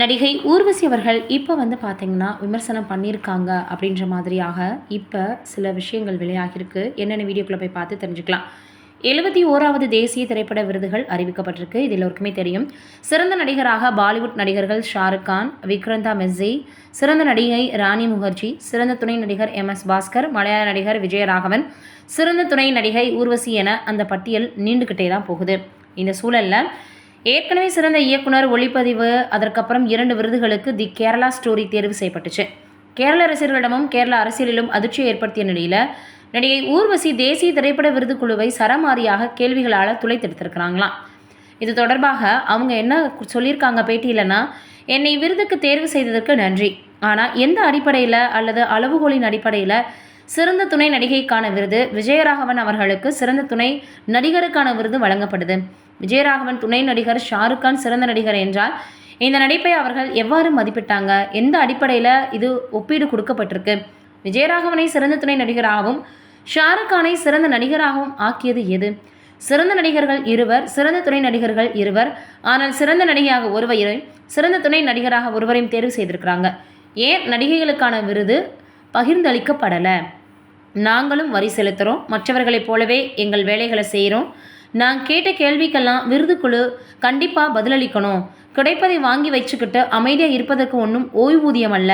நடிகை ஊர்வசி அவர்கள் இப்போ வந்து பார்த்தீங்கன்னா விமர்சனம் பண்ணியிருக்காங்க அப்படின்ற மாதிரியாக இப்போ சில விஷயங்கள் வெளியாகிருக்கு என்னென்ன வீடியோக்குள்ளே போய் பார்த்து தெரிஞ்சுக்கலாம். எழுபத்தி ஓராவது தேசிய திரைப்பட விருதுகள் அறிவிக்கப்பட்டிருக்கு. இது எல்லோருக்குமே தெரியும். சிறந்த நடிகராக பாலிவுட் நடிகர்கள் ஷாருக் கான் விக்ரந்தா மெஸ்ஸி சிறந்த நடிகை ராணி முகர்ஜி சிறந்த துணை நடிகர் எம் எஸ் பாஸ்கர் மலையாள நடிகர் விஜயராகவன் சிறந்த துணை நடிகை ஊர்வசி என அந்த பட்டியல் நீண்டுக்கிட்டே தான் போகுது. இந்த சூழலில் ஏற்கனவே சிறந்த இயக்குனர் ஒளிப்பதிவு அதற்கப்புறம் இரண்டு விருதுகளுக்கு தி கேரளா ஸ்டோரி தேர்வு செய்யப்பட்டுச்சு. கேரள ரசிகர்களிடமும் கேரள அரசியலிலும் அதிர்ச்சியை ஏற்படுத்திய நிலையில் நடிகை ஊர்வசி தேசிய திரைப்பட விருது குழுவை சரமாரியாக கேள்விகளால் துளைத்தெடுத்திருக்கிறாங்களாம். இது தொடர்பாக அவங்க என்ன சொல்லியிருக்காங்க பேட்டியிலனா என்னை விருதுக்கு தேர்வு செய்ததற்கு நன்றி. ஆனால் எந்த அடிப்படையில் அல்லது அளவுகோலின் அடிப்படையில் சிறந்த துணை நடிகைக்கான விருது விஜயராகவன் அவர்களுக்கு சிறந்த துணை நடிகருக்கான விருது வழங்கப்படுது. விஜயராகவன் துணை நடிகர் ஷாருக் கான் சிறந்த நடிகர் என்றால் இந்த நடிப்பை அவர்கள் எவ்வாறு மதிப்பிட்டாங்க? எந்த அடிப்படையில் இது ஒப்பீடு கொடுக்கப்பட்டிருக்கு? விஜயராகவனை சிறந்த துணை நடிகராகவும் ஷாருக் கானை சிறந்த நடிகராகவும் ஆக்கியது எது? சிறந்த நடிகர்கள் இருவர் சிறந்த துணை நடிகர்கள் இருவர் ஆனால் சிறந்த நடிகையாக ஒருவரையும் சிறந்த துணை நடிகராக ஒருவரையும் தேர்வு செய்திருக்கிறாங்க. ஏன் நடிகைகளுக்கான விருது பகிர்ந்தளிக்கப்படலை? நாங்களும் வரி செலுத்துகிறோம் மற்றவர்களைப் போலவே எங்கள் வேலைகளை செய்கிறோம். நான் கேட்ட கேள்விக்கெல்லாம் விருதுக்குழு கண்டிப்பாக பதிலளிக்கணும். கிடைப்பதை வாங்கி வச்சுக்கிட்டு அமைதியாக இருப்பதற்கு ஒன்றும் ஓய்வூதியம் அல்ல.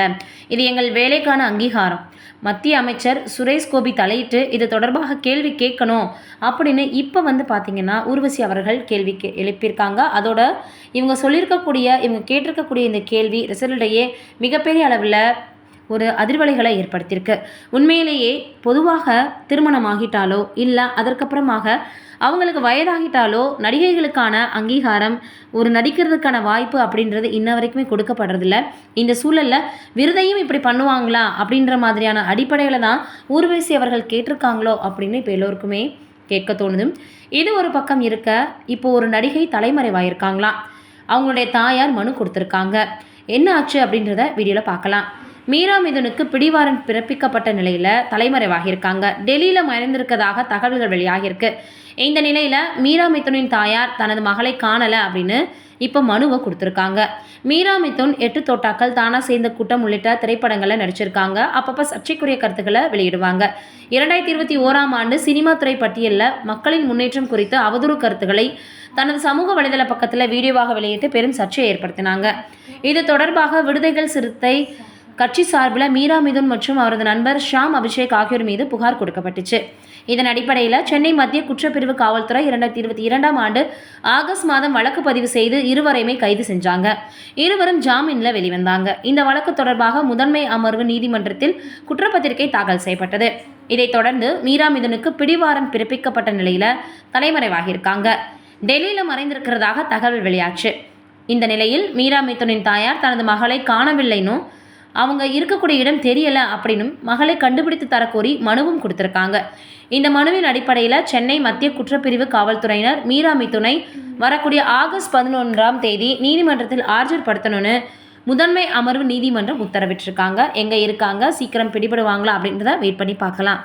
இது எங்கள் வேலைக்கான அங்கீகாரம். மத்திய அமைச்சர் சுரேஷ் கோபி தலையிட்டு இது தொடர்பாக கேள்வி கேட்கணும் அப்படின்னு இப்போ வந்து பார்த்திங்கன்னா ஊர்வசி அவர்கள் கேள்வி கே எழுப்பியிருக்காங்க. அதோட இவங்க சொல்லியிருக்கக்கூடிய இவங்க கேட்டிருக்கக்கூடிய இந்த கேள்வி ரிசல்டையே மிகப்பெரிய அளவில் ஒரு அதிர்வலைகளை ஏற்படுத்தியிருக்கு. உண்மையிலேயே பொதுவாக திருமணமாகிட்டாலோ இல்லை அதற்கப்புறமாக அவங்களுக்கு வயதாகிட்டாலோ நடிகைகளுக்கான அங்கீகாரம் ஒரு நடிக்கிறதுக்கான வாய்ப்பு அப்படின்றது இன்ன வரைக்குமே கொடுக்கப்படுறதில்ல. இந்த சூழலில் விருதையும் இப்படி பண்ணுவாங்களா அப்படின்ற மாதிரியான அடிப்படையில் தான் ஊர்வசி அவர்கள் கேட்டிருக்காங்களோ அப்படின்னு இப்போ எல்லோருக்குமே கேட்க தோணுது. இது ஒரு பக்கம் இருக்க இப்போ ஒரு நடிகை தலைமறைவாயிருக்காங்களாம் அவங்களுடைய தாயார் மனு கொடுத்துருக்காங்க. என்ன ஆச்சு அப்படின்றத வீடியோவில் பார்க்கலாம். மீரா மிதுனுக்கு பிடிவாரன் பிறப்பிக்கப்பட்ட நிலையில் தலைமறைவாகியிருக்காங்க. டெல்லியில் மறைந்திருக்கதாக தகவல்கள் வெளியாகியிருக்கு. இந்த நிலையில் மீரா மிதுனின் தாயார் தனது மகளை காணலை அப்படின்னு இப்போ மனுவை கொடுத்துருக்காங்க. மீரா மிதுன் எட்டு தோட்டாக்கள் தானா சேர்ந்த கூட்டம் உள்ளிட்ட திரைப்படங்களில் நடிச்சிருக்காங்க. அப்பப்போ சர்ச்சைக்குரிய கருத்துக்களை வெளியிடுவாங்க. இரண்டாயிரத்தி இருபத்தி ஓராம் ஆண்டு சினிமா துறை பட்டியலில் மக்களின் முன்னேற்றம் குறித்து அவதூறு கருத்துக்களை தனது சமூக வலைதள பக்கத்தில் வீடியோவாக வெளியிட்டு பெரும் சர்ச்சையை ஏற்படுத்தினாங்க. இது தொடர்பாக விடுதைகள் சிறுத்தை கட்சி சார்பில் மீரா மிதுன் மற்றும் அவரது நண்பர் ஷாம் அபிஷேக் ஆகியோர் மீது புகார் கொடுக்கப்பட்டுச்சு. இதன் அடிப்படையில் சென்னை மத்திய குற்றப்பிரிவு காவல்துறை இரண்டாயிரத்தி இருபத்தி இரண்டாம் ஆண்டு ஆகஸ்ட் மாதம் வழக்கு பதிவு செய்து இருவரையுமே கைது செஞ்சாங்க. இருவரும் ஜாமீனில் வெளிவந்தாங்க. இந்த வழக்கு தொடர்பாக முதன்மை அமர்வு நீதிமன்றத்தில் குற்றப்பத்திரிகை தாக்கல் செய்யப்பட்டது. இதைத் தொடர்ந்து மீரா மிதுனுக்கு பிடிவாரம் பிறப்பிக்கப்பட்ட நிலையில் தலைமறைவாகியிருக்காங்க. டெல்லியில் மறைந்திருக்கிறதாக தகவல் வெளியாச்சு. இந்த நிலையில் மீரா மிதுனின் தாயார் தனது மகளை காணவில்லைனும் அவங்க இருக்கக்கூடிய இடம் தெரியலை அப்படின்னும் மகளை கண்டுபிடித்து தரக்கோரி மனுவும் கொடுத்துருக்காங்க. இந்த மனுவின் அடிப்படையில் சென்னை மத்திய குற்றப்பிரிவு காவல்துறையினர் மீரா மிதுனை வரக்கூடிய ஆகஸ்ட் பதினொன்றாம் தேதி நீதிமன்றத்தில் ஆஜர்படுத்தணும்னு முதன்மை அமர்வு நீதிமன்றம் உத்தரவிட்டிருக்காங்க. எங்கே இருக்காங்க? சீக்கிரம் பிடிபடுவாங்களா அப்படின்றத வெயிட் பண்ணி பார்க்கலாம்.